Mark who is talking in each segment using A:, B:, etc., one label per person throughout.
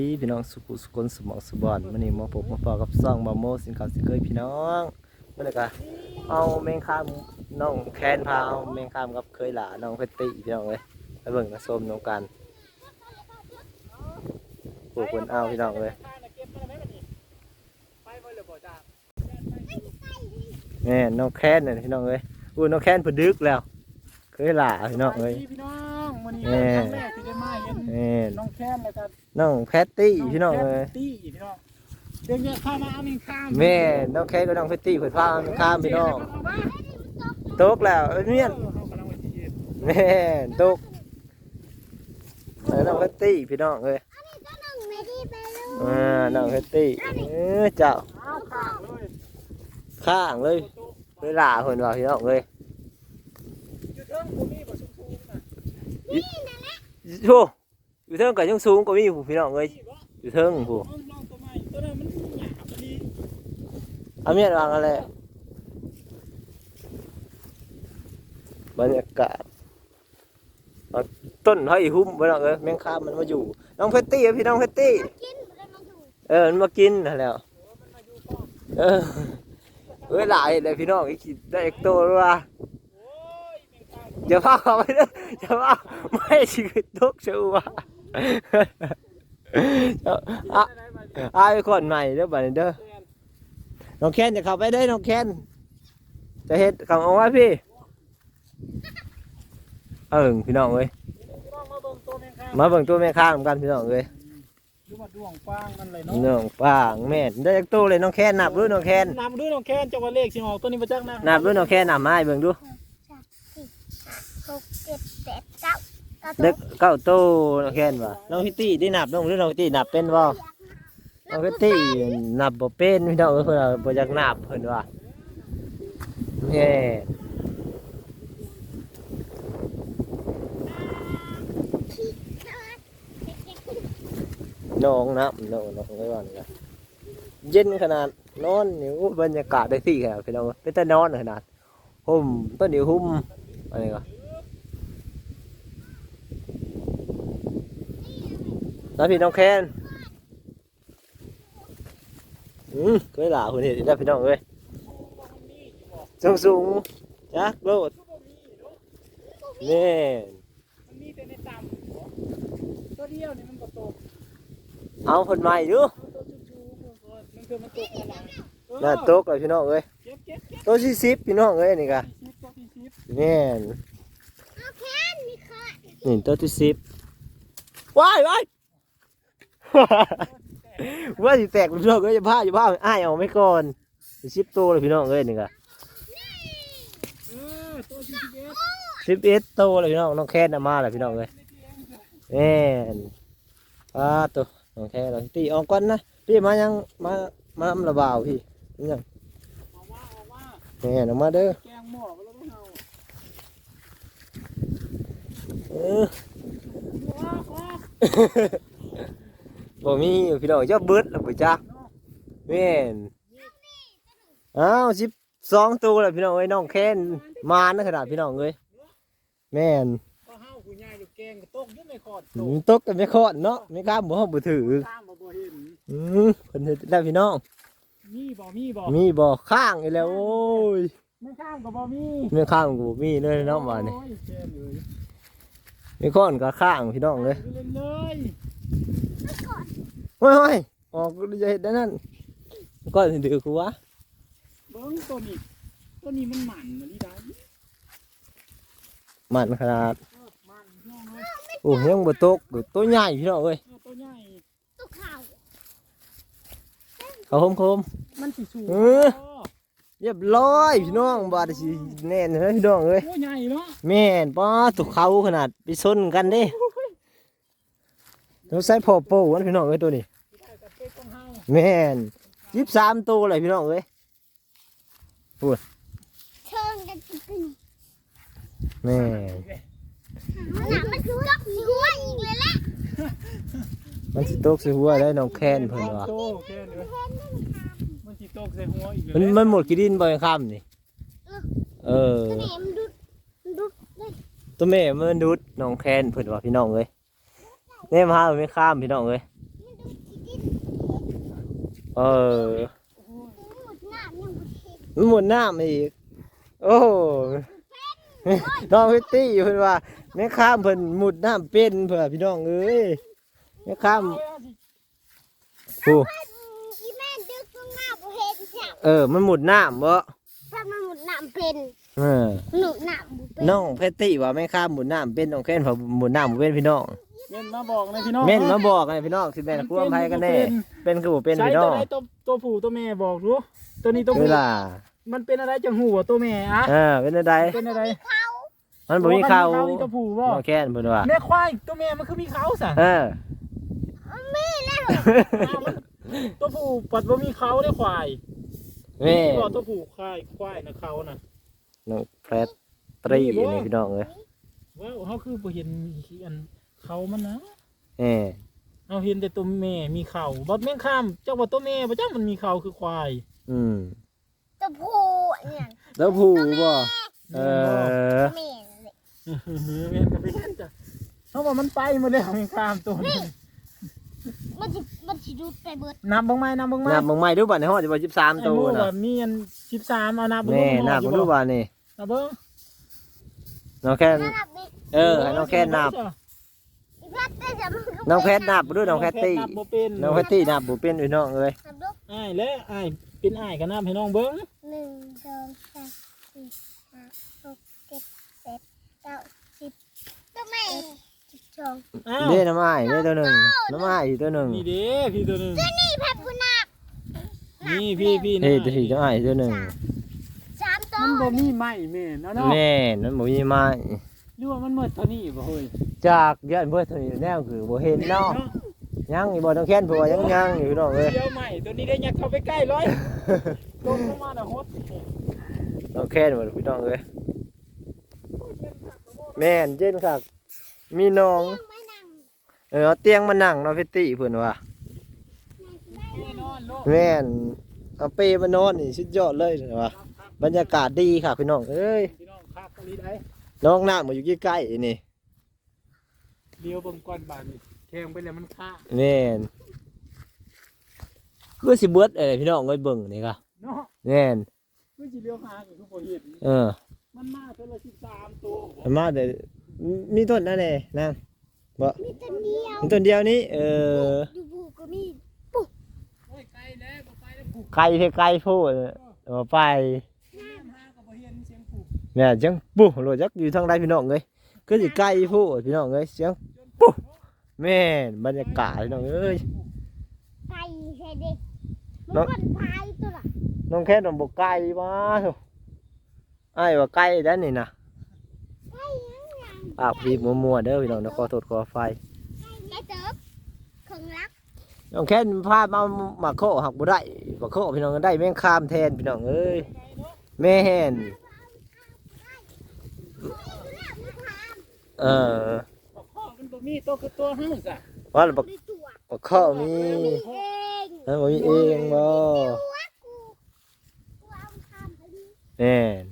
A: ดีพี่น้องสุขุสุคนสมองสุบอนมันนี่มาพบมาพอกับซ่องบาโมสินค้าสิเคยพี่น้องเมื่อไหร่กะเอาแมงคามน้องแคนพาเอาแมงคามกับเคยหลาน้องเพชรติพี่น้องเลยไปเบิ่งมาส้มน้องกันปลูกคนเอาพี่น้องเลยแม่น้องแคนเนี่ยพี่น้องเลยอู้น้องแคนเพนดึกแล้ว เคยหลาพี่น้องเลย
B: พี่น้องวันนี้
A: แม่
B: ครั้ง แรกที่ได้มาเห็น
A: แม่
B: น้องแค้นแล้วก็
A: น้องแพตตี้พี่น้องเลย
B: ตี้พี่น้องเด็กเนี่ยเข้ามาเอามีข้าม
A: แม่น้องแคนกับน้องเพตตี้เพิ่นพาแมงคามพี่น้อง
B: เอามา
A: ตกแล้วเอ้ยเมียน
B: เออเขากำลังไปที่เย็น
A: แม่นตกเออน้องเพตตี้พี่น้องเอ้ยเออน้องเพตตี้เออเจ้า
B: เอาข้างเลย
A: ข้างเลยเวลาเพิ่นว่าพี่น้องเอ้ย
B: อยู่เทิงผมมีบ่สูงๆนะ
A: โธ่ อยู่เทิงก็ยังสูงกว่ามีผู้พี่น้องเอ้ย
B: นี่บ่
A: อยู่เทิงผู้
B: ลองลองตัวใหม่ตัวนั้นมันหยาบพอดี
A: เอาเมียนวางอะไรบรรยากาศเอาต้นไผ่หุ้มพี่น้องเอ้ยแมงคามมันมาอยู่ น้องเพตตี้อะพี่น้องเพตตี้เออมันมากินนั่นแหล้วเออเวลาเห็นเลยพี่น้องไอ้คิดได้เอกโตแล้วว่า
B: โอ้ยแม่งข้าม
A: อย่าพาเขาไปเด้ออย่าพาไม่ชีวิตทุกเชื่อว่า อะ
B: ได้มาดิ
A: อายคนใหม่เด้อบัดนี้เด้อ
B: เตือน
A: น้องแคนจะเข้าไปได้อน้องแคนจะเฮ็ดคำเอาไว้พี่ เออพี่น้องเอ้ย
B: พี่น้องมาเบิ่งตัวแม่งข้าม
A: มาเบิ่งตัวแม่ข้างกันพี่น้องเอ้ย
B: ดูว่าดวงฟางมันเลยเนาะ
A: น้องป้างแม่นได้จากตู้เลยน้องแคนนับดูน้องแคน
B: นำด้วยน้องแค้นจังว่าเลขสิออกตัวนี้มาจากนะ
A: นับดูน้องแคนนับมาให้เบิ่งดู
C: หกเจ็ดแปดเก้า เด็
A: กเก้าโตแคนว่ะน้องพิตตี้ได้นับน้องหรือน้องพิตตี้นับเป็นบ่น้องพิตตี้นับบ่เป็นพี่น้องเพิ่นว่าบ่อยากนับเพิ่นว่าแย่น้องนับน้องน้องไว้ก่อนกันเย็นขนาดนอนนี่บรรยากาศได้ที่ขนาดพี่น้องเป็นแต่นอนขนาดหุ่มต้นเดียวห่มอะไรก็ แล้วพี่น้องแคนอืมเคยหลาคนเห็นได้พี่น้องเอ้ยสูงสูงๆจักโลดนี่
B: มันมีแต่ในต่ำตัวเดียวนี่มันก็ตก
A: เอาคนใหม่ดู
B: ตัวชูๆมันคือมันตกมาหลัง
A: น่าตกเลยพี่น้องเอ้ย
B: เก็บเก็บเก็บ
A: ตัวที่สิบพี่น้องเอ้ยนี่กะ
B: สิบตัวที่สิบ
A: แน่น
C: เอาแค่นี้ค่ะ
A: นี่ตัวที่สิบว้ายว้าย ว่าสิแตกพี่น้องเอ้ยอย่าพลาดอย่าพลาดอ้ายเอาไม่ก่อนสิบตัวเลยพี่น้องเอ้ยนี่
B: งอะสิบเอ็ด
A: สิบเอ็ดตัวเลยพี่น้องน้องแคนน่ะมาเลยพี่น้องเอ้ยแม่นปลาตัวน้องแค่เราตีออกก่อนนะพี่มายังมามาอำระบาวพี่ยัง
B: เอาว่าเอาว่า
A: แม่นออกมาเด้อ
B: เอ
A: อ บ่มีอยู่พี่น้องเจ้าเบิดแล้วบ่จักแม่นอ้าวสิบสองตัวแล้วพี่น้องเอ้ยน้องแค้นมานะขนาดพี่น้องเอ้ยแม่น
B: ก็เฮาผู้ใหญ่ลูกแกงก็ตกอยุ่ในคอดต
A: อื
B: ก
A: มตกกันไม่คอดเนาะไม่กล้าบ่ฮู้บ่ถือ
B: ตามมาบ่เห็น
A: อืมเพิ่นเฮ็ดได้พี่น้อง
B: มีบ่มีบ่
A: มีบ่ข้างอีแล้วโอ้ย
B: ไม่ข้ามก็บ่มี
A: ไม่ข้างกูมีเลยเนาะว่านี่
B: โอ้ยแกงเลย
A: มีค้อนก็ข้างพี่น้องเลย
B: เล่นเลย
A: เฮ้ยเฮ้ยออกจะเห็นได้นั่นก็ถึงถือกูวะ
B: เบิ้งตัวนี้ตัวนี้มันหมันนะลีได้
A: มันขนาด
B: เออมันน้องเลย
A: โอ้ยังบ่ตกอยู่ตัวใหญ่พี่น้องเอ้ย
B: เออตัวใหญ่
C: ตุ๊กข่าว
A: เขาคมคม
B: มันสิสูง
A: เออๆเรียบร้อยพี่น้องบาดสิแน่นเลยพี่น้องเอ้ย
B: ตัวใหญ่เนาะ
A: แม่นป้าตุกเขาขนาดไปซนกันเด้ ต้องใส่พอโป้วันพี่น้องเอ้ยตัวนี้
B: ที่ได้กับเป็ดของเฮา
A: แม่นยิบสามตัวเลยพี่น้องเอ้ย
C: เชิงกันกิน
A: แม่น
C: มันหนามันคือจับหัวอีกเลยแหละ
A: มันสิตกใส่หัวได้น้องแค้นเพิ่นว่า
B: โตแค่นี้มันสิตกใส่หัวอีก
A: มัน
B: เลย
A: มันหมดกี่ดินบ่อยค่ำนี่เออ
C: ตัวไหนมันดุดมันดุดเลย
A: ตัวแม่มันดุดน้องแคนเพิ่นว่าพี่น้องเอ้ย แม่มาหาไม่ข้ามพี่น้องเอ้ย
C: มันดุด
A: เออ
C: หมดน้ำยังบ่เห็น
A: มันหมุนน้ำอีก โอ้น้องพิตตี้เพิ่นว่าแม่ข้ามเพิ่นหมุดน้ำเป็นเพื่อพี่น้องเอ้ยแม่ข้ามโอ้
C: อีแม่ดึกลงมาบ่เห็นจ้ะ
A: เออ มันหมุดน้ำบ่
C: ถ้ามันหมดน้ำเป็น
A: เออ
C: หนูน้ำบ่เป็น
A: น้องพิตตี้ว่าแม่ข้ามหมุดน้ำเป็นน้องแค่นว่าหมุดน้ำบ่เป็นพี่น้อง
B: เม่นมาบอกนะพี่น้อง
A: เม่นมาบอกไงพี่น้องสิแม่นควมไผกันแน่เป็นคือบ่เป็น
B: ใช้
A: พี่
B: ตั
A: น้
B: ว
A: อง
B: ไหนตัวตัวผู้ตัวแม่บอกรู้ตัวนี้ตัว
A: เว
B: ผู้
A: ลา
B: มันเป็นอะไรจังหูว่าตัวแม่อะ
A: เออเป็นอะไร
B: เป็นอะไร
A: มันบ่มีเขา
B: อ๋อมันมีตัวผู้บ่
A: น้องแค่นเพิ่นว่า
B: แม่ควายตัวแม่มันคือมีเขาซะ
A: เออ
B: อ้าวมันตัวผู้ปัดบ่มีเขาได้ควาย
A: แม่
B: บอกตัวผู้ควายควายนะเขานะ
A: น้องแพรตรีนี่พี่น้องเอ้ย
B: ว้าวเขาคือบ่เห็นอัน เขามันนะ
A: เออ
B: เอาเห็นแต่ตัวแม่มีเขาบัดแม่งข้ามเจ้าว่าตัวแม่บ่จ้ามันมีเขาคือควาย
A: อืม
C: ตัวผู้เนี่ย
A: แล้วผู้บ่เออ
C: แม่นั่นแหละ
B: แม่นก็เป็นจ้ะเขาว่ามันไปหมดแล้วแม่งข้ามตัวนี้
C: มันสิมันสิดูดไปเบิด
B: นับเบิ่งไหมนับเบิ่งไหม
A: นับมึงใหม่ดูบัดในห้องจะบ่13
B: ไอ้
A: ตัว
B: หมู่
A: น่ะ
B: ว่ามีอัน13เอานับเบิ่ง
A: แม่
B: เบิ่ง
A: นับ
B: อยู่
A: มึงดูบัดนี่
B: นับเบิ่ง
A: น้องแค่น
C: ระดับนี้
A: เออให้น้องแค่นนับ
C: อี นก็
A: น้องแพทนับดูน้องแพตตี้
B: นับบ่เป็น
A: น้องแพตตี้นับบ่เป็นพี่น้องเอ้ย
C: นับดู
B: อ้ายและอ้ายเป็นอ้ายก็นับให้น้องเบิ่ง
C: หนึ่งสองสามสี่ห้าหกเจ็ดแปดเก้าสิบตัวแม่สิบสอง
B: อ้าว
A: เด้น้ำอ้ายเด้ตัวหนึงน้ำอ้ายอีกตัวหนึง
B: นี่เด้พี่ตัวหนึง
C: นี่แพทย์ผู้นับ
B: นี่พี่พี่นะ
A: เฮ้ยตัวที่น้ำอ้ายตัวหนึง
C: สามตัว
B: มันบ่มีไม้แม่นเอาเนาะ
A: แม่นมันบ่มีไม้
B: หรือว่ามันหมดเท่านี้บ่เฮ้ย
A: จากย่านเบิดเท่านี้แนวคือบ่เห็นเนาะยังอีบ่น้องแค่นเพราะว่ายังยังอยู่พี่น้องเอ้ย
B: เดียวใหม่ตัวนี้ได้ยักเข้าไปใกล้ร้อยลงลงมาน่ะฮด
A: น้องแค่นบ่พี่น้องเอ้ยแม่นเจนคักมีน้อง
C: ไม่นั่ง
A: เออเอาเตียงมานั่งเนาะพี่ติเพิ่นว่า
B: แน่นอนโลก
A: แม่นเอาเปมานอนนี่สุดยอดเลยนะว่าบรรยากาศดีค่ะพี่น้องเอ้ย
B: พี่น้องครับกะลีได้
A: น้องน้ำมาอยู่ใกล้ๆนี่
B: เดียวเบิ่งก่อนบาดนี่แทงไปแล้วมันฆ่า
A: แม่นคือสิเบิดเอ้ยพี่น้องเอ้ยเบิ่งนี่ค่ะ
B: เนาะ
A: แม่น
B: คือสิเลี้ยวหาก็คือบ่เห็น
A: เออ
B: มันมาเท่าละ13ตัว
A: เอามาเดี๋ยวมีต้นนั่นแหละนาง
C: มีตัวเดียว
A: มีต้นเดียวนี้เออ
C: อยู่บูก็มี
B: โอ้ยไกลแล้วบ่ไปแล้วผูก
A: ไกลเท่ไกลโพูดเอาไป
B: น้ำหาก็บ่เห็นเสียงผูก
A: แม่จังปุ๊โหลดจักอยู่ทางใดพี่น้องเอ้ยคือสิไกลโพูดพี่น้องเอ้ยเสียง ปุ๊แม่นบรรยากาศพี่น้องเอ้ย
C: ไก่ใช่ดิมัน
A: เนาะ
C: คนพายตัวละ
A: น้องแค่นบอกไกลมาโถอ้ายว่าไกลด้านนี่นะ
C: ไก่ยังยัง
A: ปากพีบมัวๆเด้อพี่น้องนะขอโทษขอไฟ
C: ไก่เติบเครื่องรัก
A: น้องแค่นพามาหมาโคหักบ่ได้หมาโคพี่น้องก็ได้แม่งข้ามแทนพี่น้องเอ้ยแม่น เออ
B: บ่ข้อ มันบ่มีตัวคือตัวเฮาซะ
A: ว่าแล้วบัก
C: ในตัว
A: บักโคมี
C: มีเอง
A: เออบ่มีเองบ่
C: ตัวกูกูเอาทำไปดิ
A: แม่น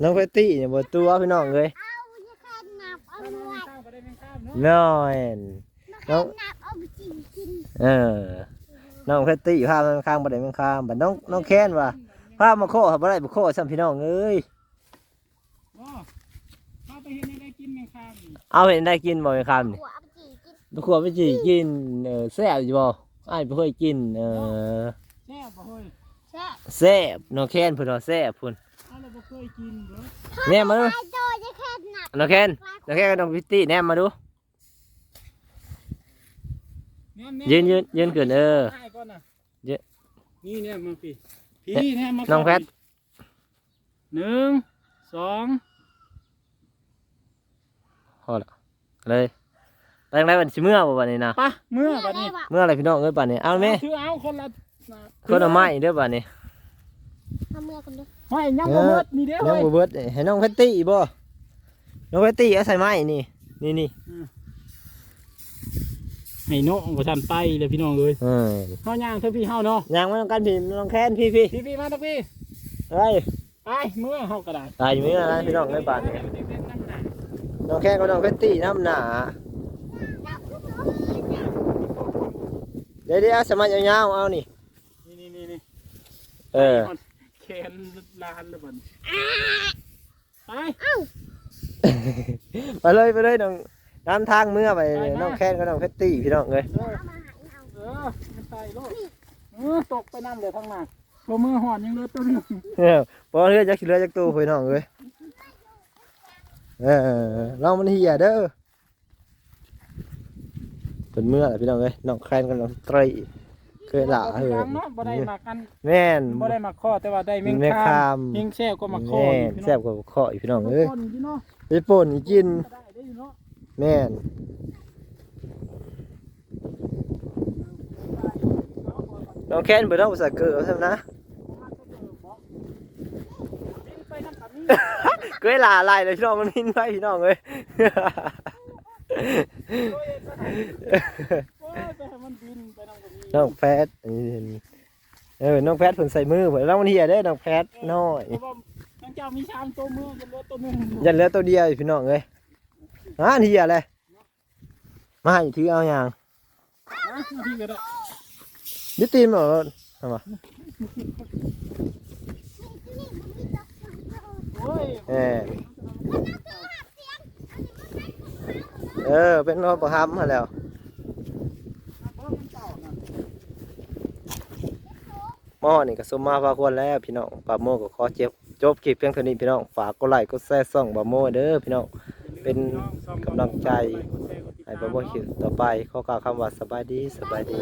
A: น้องแพตตี้เนี่ยบ่ตัวพี่น้องเอ้ย
C: เอาอย่าแค่นับเอาด้วย
B: ข้ามไปได้แม่งข้ามเนาะ
A: น้อย
C: มาแค่นับเอาไปกินกิน
A: เออน้องแพตตี้พามันข้างบ่ได้มันข้างบัดน้องน้องแค้นว่าพามาโคหักบ่ได้บ่โคซ้ำพี่น้องเอ้ย
B: บ่ข้าไปเห็นได้กินแม่งข้ามนี่
A: เอาเห็นได้กินบ่แม่ข้ามนี่
C: หัวเอาไปกินกิน
A: บ่ขวบไปสิกินเออแซ่บอยู่บ่อ้ายบ่เคยกินเออ
B: แซ่บบ่เฮ้ย
C: แซ่บ
A: แซ่บน้องแค้นเพิ่นว่าแซ่บพุ่น
B: เอาเราบ่เคยกินเด้อ
A: แน่มาดู
C: ไอ้โดยจะแค่นับ
A: น้องแค้นน้องแค้นกับน้องพิตตี้แนมมาดู
B: แม่นๆ
A: ยืนยืนยืนขึ้นเออ
B: ถ่ายก่อนน่ะ
A: เยอะ
B: นี่เนี่ยมาพี่พี่แน่มา
A: น้องแพท
B: หนึ่งสอง
A: พอละเลยไปทางไหนบัดสิเมื่อบ่บัดนี้นะ
B: ปะเมื่อบัดนี้
A: เมื่ออะไรพี่น้องเอ้ยบัดนี้เอาแม่
B: ถือเอาคนละ
A: คนเอาไม้เด้อบัดนี้
C: ทำเมื่อคนเดียว
B: ห้อยยังบ่หมดนี่เด้อ
A: น้อง
B: เฮ้ย
A: บ่เบิดให้น้องแพตตี้บ่น้องแพตตี้เอาใส่ไม้นี่นี่นี่
B: ให้น้องบ่ทันไปเลยพี่น้องเอ้ย
A: เออ
B: เฮาย่างเถอะพี่เฮาเนาะ
A: ยางมาต้องกันพี่น้องแค้นพี่พี่
B: พี่พี่มาตะพี่
A: เฮ้ย
B: ไปเมื่อเฮาก็ได้
A: ตายอยู่นี่นะพี่น้องในบ้านนี่ น้องแค้นกับน้องเพชรตี้น้ำหนา
C: นับทุกคน
A: อย่าเดี๋ยวเดี๋ยวสมัยยาวๆเอานี่
B: นี่นี่นี่นี่
A: เออ
B: แขนลานเลยบ่นไป
A: ไปเลยไปเลยน้องน้ำทางเมื่อไปน้องแค้นกับน้องเพชรตี้พี่น้องเลย
B: เออเออมันไปโลดเออตกไปน้ำเลยทั้งนั้นตัวมือหอนยังเหลือตัวหนึง
A: เออพอเรือจักสิเรือจักตู้พี่น้องเลย เออลองมันเหียเด้อเป็นเมื่อแหละพี่น้องเลยน้องแค้นกับน้องไตรเคยหล่าเออ
B: เนาะบ่ได้มากัน
A: แม่น
B: บ่ได้มาข้อแต่ว่าได้เมง
A: แม่
B: คา
A: คาม
B: เมงแซ่บก็มาข้อ
A: แม่
B: อยู่
A: น
B: พี่น้อง
A: แซ่บกว่าข้ออีกพี่น้องเอ้ย
B: คนพี่น้อง
A: ไปป่นกิน
B: ก็ได้ได้อยู่เนาะ
A: แม่นน้องแค้นเบิดเอาภาษาเกิดเอาซะนะ
B: ไปน้ำกับนี่
A: เคยหล่าลายเลยพี่น้องมันมินไปพี่น้องเอ้ย
B: โอ้ยไปให้มันบินไปน้ำกับนี่
A: น้องแพทอันนี้เออน้องแพทเพิ่นใส่มือเพิ่นแล้วมันเหียได้อน้องแพทน้อย
B: เพราะว่าทั้งเจ้ามีชามตัวมือกันเหลือตัวหนึง
A: ยันเหลือตัวเดียวอยู่พี่น้องเอ้ยอ่าเหียเลยมาให้ถือเอาอย่าง
B: นะพี่ก็ได้
A: ยึดตีนมาเอาทำไม
B: โอ้ย
A: เออเออ เป็นรถประฮัมมาแล้ว
B: เพราะมันเต่าน่ะ
A: หม้อนี่ก็สมมาพาควรแล้วพี่น้องปาโมก็ขอเจ็บจบคลิปเพียงเท่านี้พี่น้องฝากกดไลค์กดแชร์ส่องบาโมเด้อพี่น้องเป็นกำลังใจให้บาโมคลิปต่อไปขอกล่าวคำว่าสบายดีสบายดี